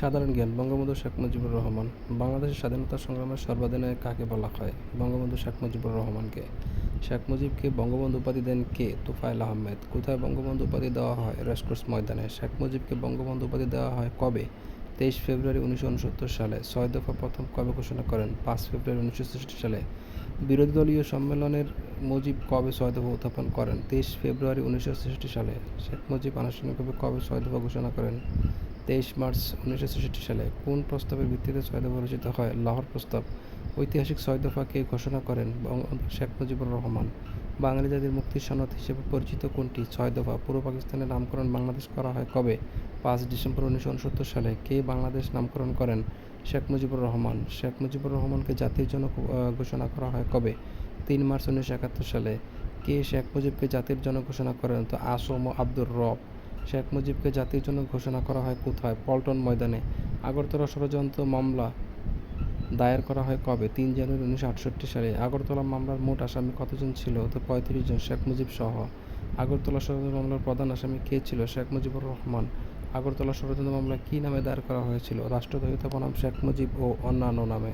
সাধারণ জ্ঞান, বঙ্গবন্ধু শেখ মুজিবুর রহমান। বাংলাদেশের স্বাধীনতা সংগ্রামের সর্বাধিনায়ক কাকে বলা হয়? বঙ্গবন্ধু শেখ মুজিবুর রহমানকে। শেখ মুজিবকে বঙ্গবন্ধু উপাধি দেন কে? তুফাইল আহমেদ। কোথায় বঙ্গবন্ধু উপাধি দেওয়া হয়? রেসকোর্স ময়দানে। শেখ মুজিবকে বঙ্গবন্ধু উপাধি দেওয়া হয় কবে? তেইশ ফেব্রুয়ারি উনিশশো উনসত্তর সালে। ছয় দফা প্রথম কবে ঘোষণা করেন? পাঁচ ফেব্রুয়ারি উনিশশো ছেষট্টি সালে। বিরোধী দলীয় সম্মেলনের মুজিব কবে ছয় দফা উত্থাপন করেন? তেইশ ফেব্রুয়ারি উনিশশো ছেষট্টি সালে। শেখ মুজিব আনুষ্ঠানিকভাবে কবে ছয় দফা ঘোষণা করেন? তেইশ মার্চ উনিশশো ছেষট্টি সালে কোন প্রস্তাবের ভিত্তিতে ছয় দফা রচিত হয় লাহোর প্রস্তাব? ঐতিহাসিক ছয় দফা কে ঘোষণা করেন শেখ মুজিবুর রহমান? বাঙালি জাতির মুক্তির সনদ হিসেবে পরিচিত কোনটি? ছয় দফা পূর্ব পাকিস্তানের নামকরণ বাংলাদেশ করা হয় কবে? পাঁচ ডিসেম্বর উনিশশো উনসত্তর সালে কে বাংলাদেশ নামকরণ করেন শেখ মুজিবুর রহমান? শেখ মুজিবুর রহমানকে জাতির আহ, ঘোষণা করা হয় কবে? তিন মার্চ উনিশশো একাত্তর সালে কে শেখ মুজিবকে জাতির জন্য ঘোষণা করেন? তো আসম আব্দুর রব। শেখ মুজিবকে জাতির জন্য ঘোষণা করা হয় কোথায়? পল্টন ময়দানে। আগরতলা ষড়যন্ত্র মামলা দায়ের করা হয় কবে? তিন জানুয়ারি উনিশশো আটষট্টি সালে। আগরতলা মামলার মোট আসামি কতজন ছিল? তো পঁয়ত্রিশ জন শেখ মুজিব সহ। আগরতলা ষড়যন্ত্র মামলার প্রধান আসামি কে ছিল? শেখ মুজিবুর রহমান। আগরতলা ষড়যন্ত্র মামলা কী নামে দায়ের করা হয়েছিল? রাষ্ট্রদ্রোহিতা বনাম শেখ মুজিব ও অন্যান্য নামে।